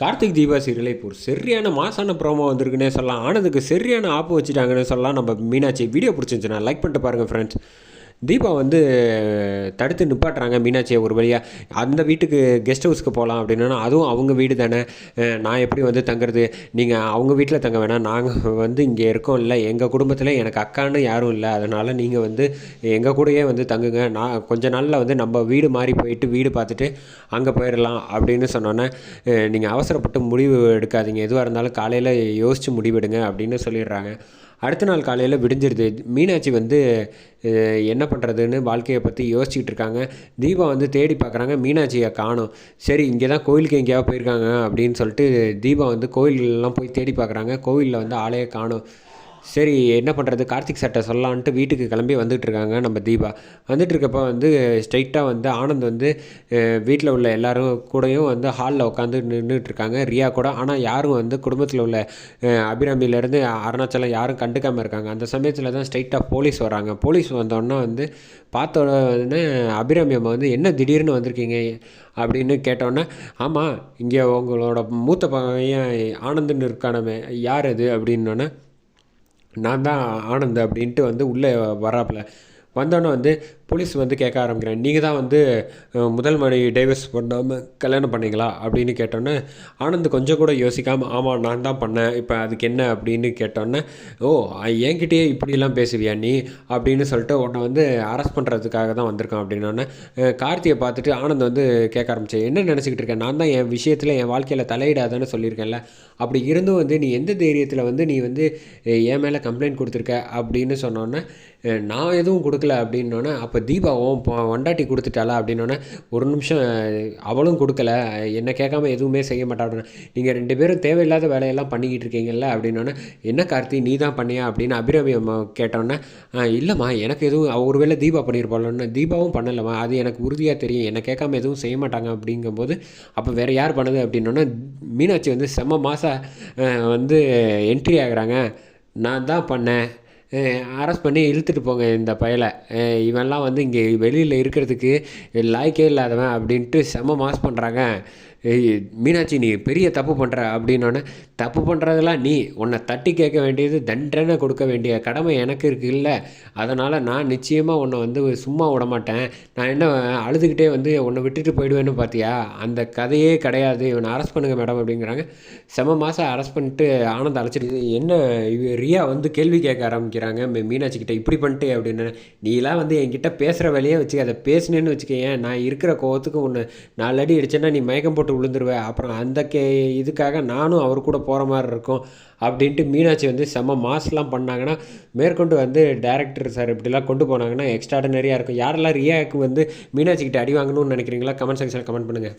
கார்த்திக் தீபா சீரியலை இப்போ ஒரு சரியான மாசான ப்ரோமோ வந்திருக்குன்னே சொல்லலாம். ஆனதுக்கு சரியான ஆப்பு வச்சுட்டாங்கன்னு சொல்லலாம். நம்ம மீனாட்சி. வீடியோ பிடிச்சிருந்துச்சுன்னா லைக் பண்ணிட்டு பாருங்கள் ஃப்ரெண்ட்ஸ் தீபா வந்து தடுத்து நிப்பாட்டுறாங்க மீனாட்சியை ஒரு வழியாக அந்த வீட்டுக்கு கெஸ்ட் ஹவுஸ்க்கு போகலாம் அப்படின்னா அதுவும் அவங்க வீடு தானே. நான் எப்படி வந்து தங்குறது? நீங்கள் அவங்க வீட்டில் தங்க வேணாம். நாங்கள் வந்து இங்கே இருக்கோம் இல்லை எங்கள் குடும்பத்தில் எனக்கு அக்கான்னு யாரும் இல்லை. அதனால் நீங்கள் வந்து எங்கள் கூடயே வந்து தங்குங்க. நான் கொஞ்ச நாளில் வந்து நம்ம வீடு மாறி போயிட்டு வீடு பார்த்துட்டு அங்கே போயிடலாம் அப்படின்னு சொன்னோன்னே நீங்கள் அவசரப்பட்டு முடிவு எடுக்காதீங்க. எதுவாக இருந்தாலும் காலையில் யோசித்து முடிவெடுங்க அப்படின்னு சொல்லிடுறாங்க. அடுத்த நாள் காலையில் விடிஞ்சிருது. மீனாட்சி வந்து என்ன பண்ணுறதுன்னு வாழ்க்கையை பற்றி யோசிச்சுட்டு இருக்காங்க. தீபா வந்து தேடி பார்க்குறாங்க மீனாட்சியை காணும். சரி இங்கே தான் கோயிலுக்கு எங்கேயாவது போயிருக்காங்க அப்படின்னு சொல்லிட்டு தீபா வந்து கோயிலெலாம் போய் தேடி பார்க்குறாங்க கோவிலில் வந்து ஆளையே காணும். சரி என்ன பண்ணுறது கார்த்திக் சட்டை சொல்லலான்ட்டு வீட்டுக்கு கிளம்பி வந்துட்டுருக்காங்க நம்ம தீபா. வந்துட்டுருக்கப்போ வந்து ஸ்ட்ரைட்டாக வந்து ஆனந்த் வந்து வீட்டில் உள்ள எல்லாரும் கூடயும் வந்து ஹாலில் உட்காந்து நின்றுட்டுருக்காங்க ரியா கூட. ஆனால் யாரும் வந்து குடும்பத்தில் உள்ள அபிராமியிலேருந்து அருணாச்சலம் யாரும் கண்டுக்காமல் இருக்காங்க. அந்த சமயத்தில் தான் ஸ்ட்ரைட்டாக போலீஸ் வராங்க. போலீஸ் வந்தோடனே வந்து பார்த்த உடனே அபிராமி அம்மா வந்து என்ன திடீர்னு வந்திருக்கீங்க? அப்படின்னு கேட்டோன்னே ஆமாம் இங்கே உங்களோட மூத்த பையன் ஆனந்துன்னு இருக்கானமே யார் அது? அப்படின்னோடனே நான் தான் ஆனந்த் அப்படின்ட்டு வந்து உள்ளே வராப்புல. வந்தோடனே வந்து போலீஸ் வந்து கேட்க ஆரம்பிக்கிறேன் நீங்கள் தான் வந்து முதல் மணி டைவர்ஸ் பண்ணாமல் கல்யாணம் பண்ணீங்களா? அப்படின்னு கேட்டோன்னே ஆனந்த் கொஞ்சம் கூட யோசிக்காமல் ஆமாம் நான் தான் பண்ணேன். இப்போ அதுக்கு என்ன? அப்படின்னு கேட்டோன்னே ஓ என்கிட்டயே இப்படிலாம் பேசுவியா நீ? அப்படின்னு சொல்லிட்டு உன்னை வந்து அரெஸ்ட் பண்ணுறதுக்காக தான் வந்திருக்கான் அப்படின்னோடனே கார்த்தியை பார்த்துட்டு ஆனந்த் வந்து கேட்க ஆரம்பிச்சேன் என்ன நினச்சிக்கிட்டு இருக்கேன் நான் தான் என் விஷயத்தில் என் வாழ்க்கையில் தலையிடாதேன்னு சொல்லியிருக்கேன்ல. அப்படி இருந்தும் வந்து நீ எந்த தைரியத்தில் வந்து நீ வந்து என் மேலே கம்ப்ளைண்ட் கொடுத்துருக்க? அப்படின்னு சொன்னோன்னே நான் எதுவும் கொடுக்கல. அப்படின்னோடனே அப்போ இப்போ தீபாவும் வண்டாட்டி கொடுத்துட்டாளா? அப்படின்னோடனே ஒரு நிமிஷம் அவளும் கொடுக்கல. என்ன கேட்காம எதுவுமே செய்ய மாட்டா. நீங்கள் ரெண்டு பேரும் தேவையில்லாத வேலையெல்லாம் பண்ணிக்கிட்டு இருக்கீங்கல்ல? அப்படின்னோடனே என்ன கார்த்தி நீ தான் பண்ணியா? அப்படின்னு அபிராமி அம்மா கேட்டோன்னே இல்லைம்மா எனக்கு எதுவும் ஒரு ஒருவேளை தீபா பண்ணியிருப்பாளோன்னு தீபாவும் பண்ணலம்மா. அது எனக்கு உறுதியாக தெரியும். என்ன கேட்காம எதுவும் செய்ய மாட்டாங்க. அப்படிங்கும்போது அப்போ வேறு யார் பண்ணுது? அப்படின்னோடனே மீனாட்சி வந்து செம்ம மாதம் வந்து என்ட்ரி ஆகுறாங்க. நான் தான் பண்ணேன். அரெஸ்ட் பண்ணி இழுத்துட்டு போங்க இந்த பயலை. இவன்லாம் வந்து இங்கே வெளியில் இருக்கிறதுக்கு லாய்க்கே இல்லாதவன் அப்படின்ட்டு செம்ம மாஸ் பண்ணுறாங்க மீனாட்சி நீ பெரிய தப்பு பண்ணுற அப்படின்னோடனே தப்பு பண்ணுறதெல்லாம் நீ. உன்னை தட்டி கேட்க வேண்டியது தண்டனை கொடுக்க வேண்டிய கடமை எனக்கு இருக்குல்ல அதனால் நான் நிச்சயமாக உன்னை வந்து சும்மா விட மாட்டேன். நான் என்ன அழுதுகிட்டே வந்து உன்னை விட்டுட்டு போயிடுவேன்னு பார்த்தியா அந்த கதையே கிடையாது. இவனை அரெஸ்ட் பண்ணுங்கள் மேடம் அப்படிங்கிறாங்க. செம மாதம் அரெஸ்ட் பண்ணிட்டு ஆனந்த் அழைச்சிட்டு என்ன இவ ரியா வந்து கேள்வி கேட்க ஆரம்பிக்கிறாங்க. மீனாட்சி கிட்டே இப்படி பண்ணிட்டு அப்படின்னு. நீலாம் வந்து என்கிட்ட பேசுகிற வேலையே வச்சுக்க அதை பேசினேன்னு வச்சுக்கேன் நான் இருக்கிற கோவத்துக்கு ஒன்று நாலு அடி அடிச்சேன்னா நீ மயக்கம் போட்டு விழுந்துருவேன். அப்புறம் அந்த கே இதுக்காக நானும் அவர் கூட போகிற மாதிரி இருக்கும் அப்படின்ட்டு மீனாட்சி வந்து செம்ம மாஸ்லாம் பண்ணாங்கன்னா மேற்கொண்டு வந்து டேரக்டர் சார் இப்படிலாம் கொண்டு போனாங்கன்னா எக்ஸ்ட்ராடனரியாக இருக்கும். யாரெல்லாம் ரியாக்கு வந்து மீனாட்சிக்கிட்ட அடி வாங்கணும்னு நினைக்கிறீங்களா? கமெண்ட் செக்ஷனில் கமெண்ட் பண்ணுங்கள்